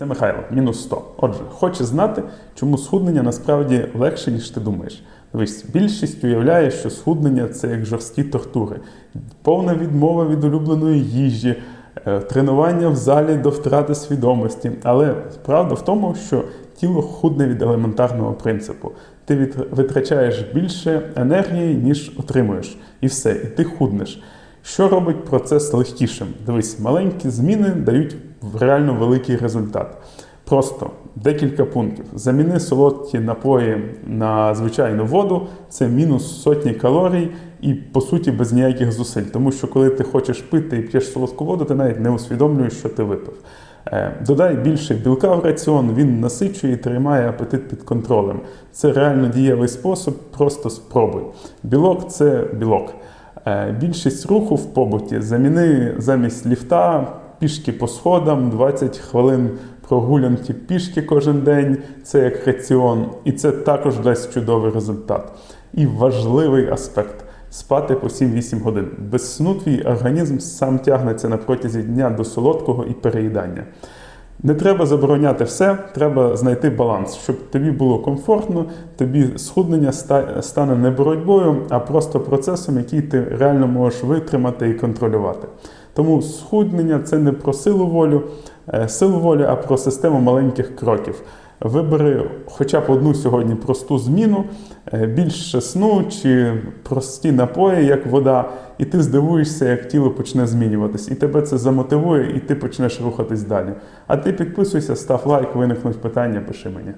Це Михайло, мінус 100. Отже, хочеш знати, чому схуднення насправді легше, ніж ти думаєш. Дивись, більшість уявляє, що схуднення це як жорсткі тортури, повна відмова від улюбленої їжі, е, тренування в залі до втрати свідомості. Але правда в тому, що тіло худне від елементарного принципу. Ти витрачаєш більше енергії, ніж отримуєш. І все, і ти худнеш. Що робить процес легкішим? Дивись, маленькі зміни дають реально великий результат. Просто декілька пунктів. Заміни солодкі напої на звичайну воду, це мінус сотні калорій і по суті без ніяких зусиль. Тому що коли ти хочеш пити і п'єш солодку воду, ти навіть не усвідомлюєш, що ти випив. Е, Додай більше білка в раціон, він насичує і тримає апетит під контролем. Це реально дієвий спосіб, просто спробуй. Білок це білок. Е, Більшість руху в побуті заміни замість ліфта пішки по сходам, 20 хвилин прогулянки пішки кожен день. Це як раціон, і це також дасть чудовий результат. І важливий аспект. Спати по 7-8 годин. Без сну твій організм сам тягнеться на протязі дня до солодкого і переїдання. Не треба забороняти все, треба знайти баланс, щоб тобі було комфортно, тобі схуднення стане не боротьбою, а просто процесом, який ти реально можеш витримати і контролювати. Тому схуднення це не про силу волю, е, силу волі, а про систему маленьких кроків. Вибери хоча б одну сьогодні просту зміну, е, більше сну чи прості напої, як вода, і ти здивуєшся, як тіло почне змінюватись. І тебе це замотивує, і ти почнеш рухатись далі. А ти підписуйся, став лайк, виникнуть питання, пиши мені.